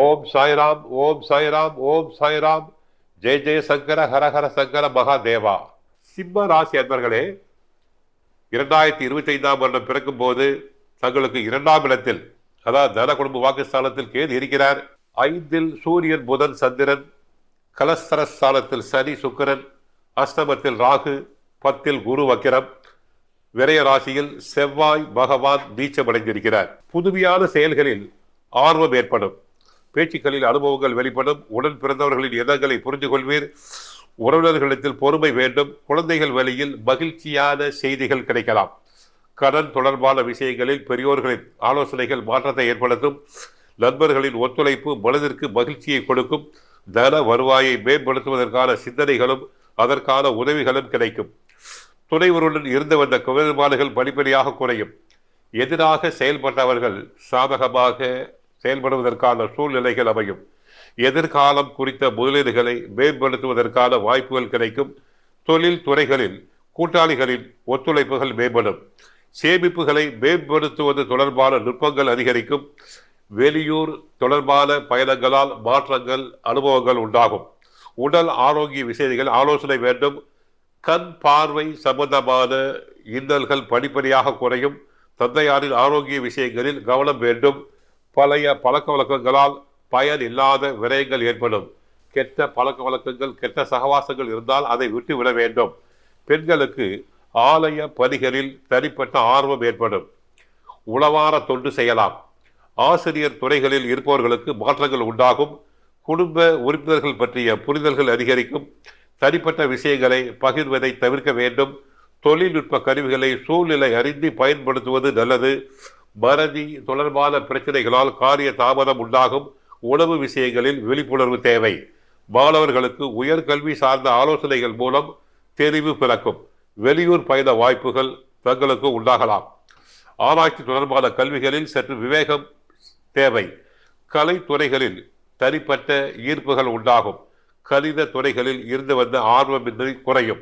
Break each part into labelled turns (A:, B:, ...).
A: ஓம் சாய்ராம் ஓம் சாய்ராம் ஓம் சாய்ராம். ஜெய ஜெய சங்கர ஹரஹர சங்கர மகாதேவா. சிம்ம ராசி அன்பர்களே இரண்டாயிரத்தி இருபத்தி ஐந்தாம் வருடம் பிறக்கும் போது தங்களுக்கு இரண்டாம் இடத்தில் அதாவது தன குடும்ப வாக்குஸ்தானத்தில் கேது இருக்கிறார். ஐந்தில் சூரியன் புதன் சந்திரன் கலஸ்தரஸ்தானத்தில் சனி சுக்கிரன் அஷ்டமத்தில் ராகு பத்தில் குரு வக்கிரம். விரய ராசியில் செவ்வாய் பகவான் நீச்சமடைந்திருக்கிறார். புதுமையான செயல்களில் ஆர்வம் ஏற்படும். பேச்சுக்களில் அனுபவங்கள் வெளிப்படும். உடன் பிறந்தவர்களின் எண்ணங்களை புரிந்து கொள்வீர் உறவினர்களிடத்தில் பொறுமை வேண்டும். குழந்தைகள் வழியில் மகிழ்ச்சியான செய்திகள் கிடைக்கலாம். கடன் தொடர்பான விஷயங்களில் பெரியோர்களின் ஆலோசனைகள் மாற்றத்தை ஏற்படுத்தும். நண்பர்களின் ஒத்துழைப்பு மனதிற்கு மகிழ்ச்சியை கொடுக்கும். தன வருவாயை மேம்படுத்துவதற்கான சிந்தனைகளும் அதற்கான உதவிகளும் கிடைக்கும். துணைவருடன் இருந்து வந்த குறைபாடுகள் படிப்படியாக குறையும். எதிராக செயல்பட்டவர்கள் சாதகமாக செயல்படுவதற்கான சூழ்நிலைகள் அமையும். எதிர்காலம் குறித்த முதலீடுகளை மேம்படுத்துவதற்கான வாய்ப்புகள் கிடைக்கும். தொழில் துறைகளில் கூட்டாளிகளின் ஒத்துழைப்புகள் மேம்படும். சேமிப்புகளை மேம்படுத்துவது தொடர்பான நுட்பங்கள் அதிகரிக்கும். வெளியூர் தொடர்பான பயணங்களால் மாற்றங்கள் அனுபவங்கள் உண்டாகும். உடல் ஆரோக்கிய விஷயங்கள் ஆலோசனை வேண்டும். கண் பார்வை சம்பந்தமான இன்னல்கள் படிப்படியாக குறையும். தந்தையாரின் ஆரோக்கிய விஷயங்களில் கவனம் வேண்டும். பழைய பழக்க வழக்கங்களால் பயன் இல்லாத விரயங்கள் ஏற்படும். கெட்ட பழக்க வழக்கங்கள் கெட்ட சகவாசங்கள் இருந்தால் அதை விட்டு விட வேண்டும். பெண்களுக்கு ஆலய பணிகளில் தனிப்பட்ட ஆர்வம் ஏற்படும். உளவார தொண்டு செய்யலாம். ஆசிரியர் துறைகளில் இருப்பவர்களுக்கு மாற்றங்கள் உண்டாகும். குடும்ப உறுப்பினர்கள் பற்றிய புரிதல்கள் அதிகரிக்கும். தனிப்பட்ட விஷயங்களை பகிர்வதை தவிர்க்க வேண்டும். தொழில்நுட்ப கருவிகளை சூழ்நிலை அறிந்து பயன்படுத்துவது நல்லது. மறதி தொடர்பான பிரச்சனைகளால் காரிய தாமதம் உண்டாகும். உணவு விஷயங்களில் விழிப்புணர்வு தேவை. மாணவர்களுக்கு உயர்கல்வி சார்ந்த ஆலோசனைகள் மூலம் தெரிவு பிறக்கும். வெளியூர் பயண வாய்ப்புகள் தங்களுக்கு உண்டாகலாம். ஆராய்ச்சி தொடர்பான கல்விகளில் சற்று விவேகம் தேவை. கலைத்துறைகளில் தனிப்பட்ட ஈர்ப்புகள் உண்டாகும். கணித துறைகளில் இருந்து வந்த ஆர்வமின்றி குறையும்.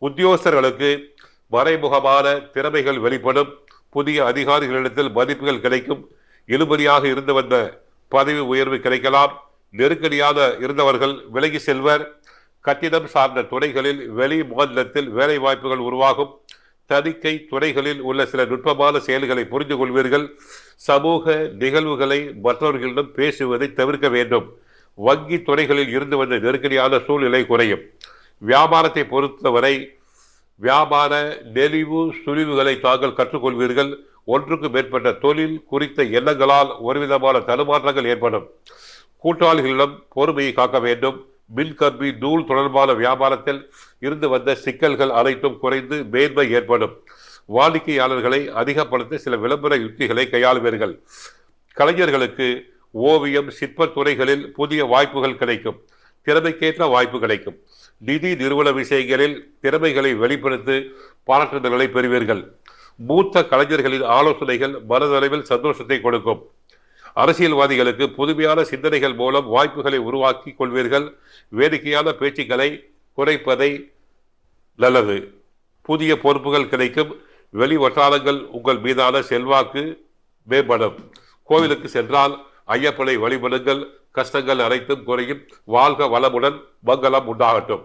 A: உத்தியோகஸ்தர்களுக்கு மறைமுகமான திறமைகள் வெளிப்படும். புதிய அதிகாரிகளிடத்தில் மதிப்புகள் கிடைக்கும். இழுபறியாக இருந்து வந்த பதவி உயர்வு கிடைக்கலாம். நெருக்கடியாக இருந்தவர்கள் விலகி செல்வர். கட்டிடம் சார்ந்த துறைகளில் வெளி மாநிலத்தில் வேலை வாய்ப்புகள் உருவாகும். தணிக்கை துறைகளில் உள்ள சில நுட்பமான செயல்களை புரிந்து கொள்வீர்கள் சமூக நிகழ்வுகளை மற்றவர்களிடம் பேசுவதை தவிர்க்க வேண்டும். வங்கி துறைகளில் இருந்து வந்த நெருக்கடியான சூழ்நிலை குறையும். வியாபாரத்தை பொறுத்தவரை வியாபார நெளிவு சுழிவுகளை தாங்கள் கற்றுக்கொள்வீர்கள். ஒன்றுக்கு மேற்பட்ட தொழில் குறித்த எண்ணங்களால் ஒருவிதமான தடுமாற்றங்கள் ஏற்படும். கூட்டாளிகளிடம் பொறுமையை காக்க வேண்டும். மின்கம்பி நூல் தொடர்பான வியாபாரத்தில் இருந்து வந்த சிக்கல்கள் அனைத்தும் குறைந்து மேன்மை ஏற்படும். வாடிக்கையாளர்களை அதிகப்படுத்த சில விளம்பர யுக்திகளை கையாளுவீர்கள். கலைஞர்களுக்கு ஓவியம் சிற்பத் துறைகளில் புதிய வாய்ப்புகள் கிடைக்கும். திறமைக்கேற்ற வாய்ப்பு கிடைக்கும். நிதி நிறுவன விஷயங்களில் திறமைகளை வெளிப்படுத்தி பாராட்டுதல்களை பெறுவீர்கள். மூத்த கலைஞர்களின் ஆலோசனைகள் மனதளவில் சந்தோஷத்தை கொடுக்கும். அரசியல்வாதிகளுக்கு புதுமையான சிந்தனைகள் மூலம் வாய்ப்புகளை உருவாக்கி கொள்வீர்கள். வேடிக்கையான பேச்சுக்களை குறைப்பதை நல்லது. புதிய பொறுப்புகள் கிடைக்கும். வெளி வட்டாரங்கள் உங்கள் மீதான செல்வாக்கு மேம்படும். கோவிலுக்கு சென்றால் ஐயப்பனை வழிபடுங்கள். கஷ்டங்கள் அனைத்தும் குறையும். வாழ்க வளமுடன் மங்களம் உண்டாகட்டும்.